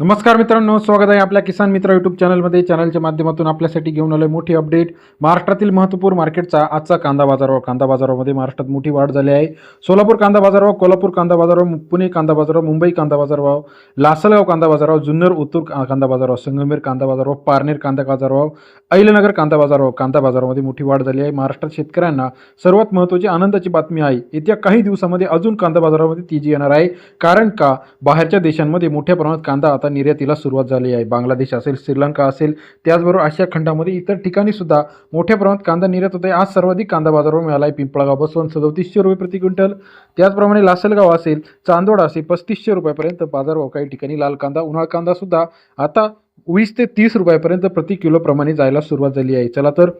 नमस्कार मित्रांनो स्वागत आहे आपल्या किसान मित्र यूट्यूब चॅनलमध्ये. चॅनलच्या माध्यमातून आपल्यासाठी घेऊन आलोय मोठी अपडेट महाराष्ट्रातील महत्त्वपूर्ण मार्केटचा आजचा कांदा बाजारावर कांदा बाजारामध्ये महाराष्ट्रात मोठी वाढ झाली आहे. सोलापूर कांदा बाजारावर कोल्हापूर कांदा बाजारावर पुणे कांदा बाजारावर मुंबई कांदा बाजारभाव लासलगाव कांदा बाजारावर जुन्नर उत्तूर कांदा बाजारावर संगमेर कांदा बाजारावर पारनेर कांदा बाजारभाव अहिलनगर कांदा बाजारावर कांदा बाजारामध्ये मोठी वाढ झाली आहे. महाराष्ट्रात शेतकऱ्यांना सर्वात महत्त्वाची आनंदाची बातमी आहे. येत्या काही दिवसामध्ये अजून कांदा बाजारामध्ये तेजी येणार आहे. कारण का? बाहेरच्या देशांमध्ये मोठ्या प्रमाणात कांदा आता निर्यातीला सुरुवात झाली आहे. बांगलादेश असेल श्रीलंका असेल त्याचबरोबर आशिया खंडामध्ये इतर ठिकाणी सुद्धा मोठ्या प्रमाणात कांदा निर्यात होत आहे. आज सर्वाधिक कांदा बाजारावर मिळाला आहे. पिंपळगाव बसवंत सदोतीसशे रुपये प्रति क्विंटल. त्याचप्रमाणे लासलगाव असेल चांदोड असेल पस्तीसशे रुपयापर्यंत बाजारभाव काही ठिकाणी लाल कांदा उन्हाळ कांदा सुद्धा आता वीस ते तीस रुपयापर्यंत प्रति किलोप्रमाणे जायला सुरुवात झाली आहे. चला तर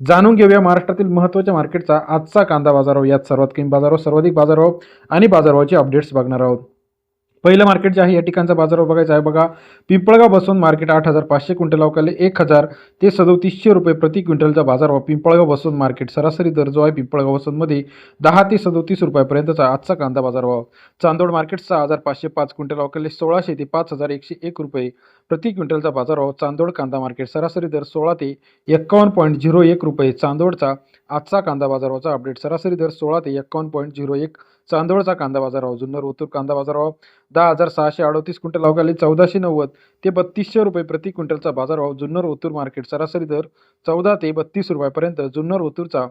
जाणून घेऊया महाराष्ट्रातील महत्त्वाच्या मार्केटचा आजचा कांदा बाजाराव यात सर्वात कमी बाजाराव सर्वाधिक बाजाराव आणि बाजारभावाचे अपडेट्स बघणार आहोत. पहिलं मार्केट जे आहे या ठिकाणचा बाजार बघायचा आहे. बघा पिंपळगाव बसवून मार्केट आठ हजार पाचशे क्विंटल अवकाले एक हजार ते सदोतीसशे रुपये प्रति क्विंटलचा बाजार व पिंपळगाव बसवून मार्केट सरासरी दर जो आहे पिंपळगाव बसवूनमध्ये दहा ते सदोतीस रुपयापर्यंतचा आजचा कांदा बाजार भाव चांदोड मार्केट सहा हजार पाचशे पाच क्विंटल अवकाले सोळाशे ते पाच हजार एकशे एक रुपये प्रति क्विंटलचा बाजार भाव चांदोड कांदा मार्केट सरासरी दर सोळा ते एक्कावन्न पॉईंट झिरो एक रुपये चांदोडचा आजचा कांदा बाजाराचा अपडेट सरासरी दर सोळा ते एक्कावन्न पॉईंट झिरो एक चांदोडचा कांदा बाजारभाव जुन्नर ओतूर कांदा बाजारभाव दहा हजार सहाशे अडतीस क्विंटल अवकाले चौदाशे नव्वद ते बत्तीसशे रुपये प्रति क्विंटलचा बाजारभाव जुन्नर ओतूर मार्केट सरासरी दर चौदा ते बत्तीस रुपयापर्यंत जुन्नर ओतूरचा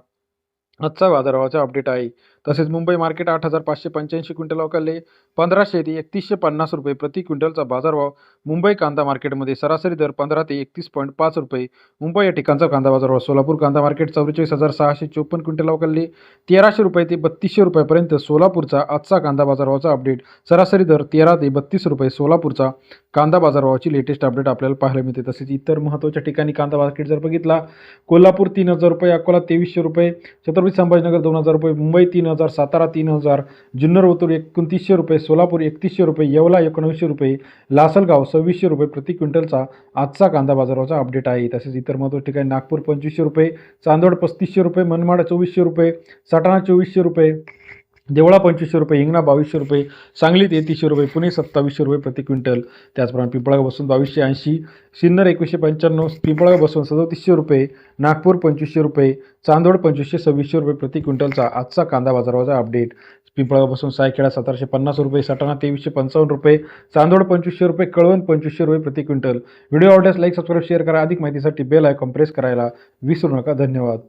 आजचा बाजारभावाचा अपडेट आहे. तसेच मुंबई मार्केट आठ हजार पाचशे पंच्याऐंशी क्विंटल अवकाले पंधराशे ते एकतीसशे पन्नास रुपये प्रति क्विंटलचा बाजारभाव मुंबई कांदा मार्केटमध्ये सरासरी दर पंधरा ते एकतीस पॉईंट पाच रुपये. मुंबई या ठिकाणचा कांदा बाजारभाव सोलापूर कांदा मार्केट चौवेचाळीस हजार सहाशे चोपन्न क्विंटल अवकाले तेराशे रुपये ते बत्तीसशे रुपयापर्यंत सोलापूरचा आजचा कांदा बाजारभावाचा अपडेट सरासरी दर तेरा ते बत्तीस रुपये सोलापूरचा कांदा बाजारभावाची लेटेस्ट अपडेट आपल्याला पाहायला मिळते. तसेच इतर महत्त्वाच्या ठिकाणी कांदा मार्केट जर बघितला कोल्हापूर तीन हजार रुपये अकोला तेवीसशे रुपये छत्रपती संभाजीनगर दोन हजार रुपये मुंबई तीन हजार सातारा तीन हजार जुन्नर ओतूर एकोणतीसशे रुपये सोलापूर एकतीसशे रुपये येवला एकोणवीसशे रुपये लासलगाव सव्वीसशे रुपये प्रति क्विंटलचा आजचा कांदा बाजाराचा अपडेट आहे. तसेच इतर महत्त्वाच्या ठिकाणी नागपूर पंचवीसशे रुपये चांदोड पस्तीसशे रुपये मनमाड चोवीसशे रुपये सटाणा चोवीसशे रुपये देवळा पंचवीसशे रुपये हिंगणा बावीसशे रुपये सांगलीत तेहतीसशे रुपये पुणे सत्तावीसशे रुपये प्रति क्विंटल. त्याचप्रमाणे पिंपळगाव बसून बावीसशे ऐंशी सिन्नर एकवीसशे पंच्याण्णव पिंपळगाव बसून सदोतीसशे रुपये नागपूर पंचवीसशे रुपये चांदोड पंचवीसशे सव्वीसशे रुपये प्रति क्विंटलचा आजचा कांदा बाजाराचा अपडेट पिंपळगाव बसून सायखेडा सतराशे पन्नास रुपये सटाणा तेवीसशे पंचावन्न रुपये चांदोड पंचवीसशे रुपये कळवण पंचवीसशे रुपये प्रति क्विंटल. व्हिडिओ आवडल्यास लाईक सबस्क्राईब शेअर करा. अधिक माहितीसाठी बेल आयकॉन प्रेस करायला विसरू नका. धन्यवाद.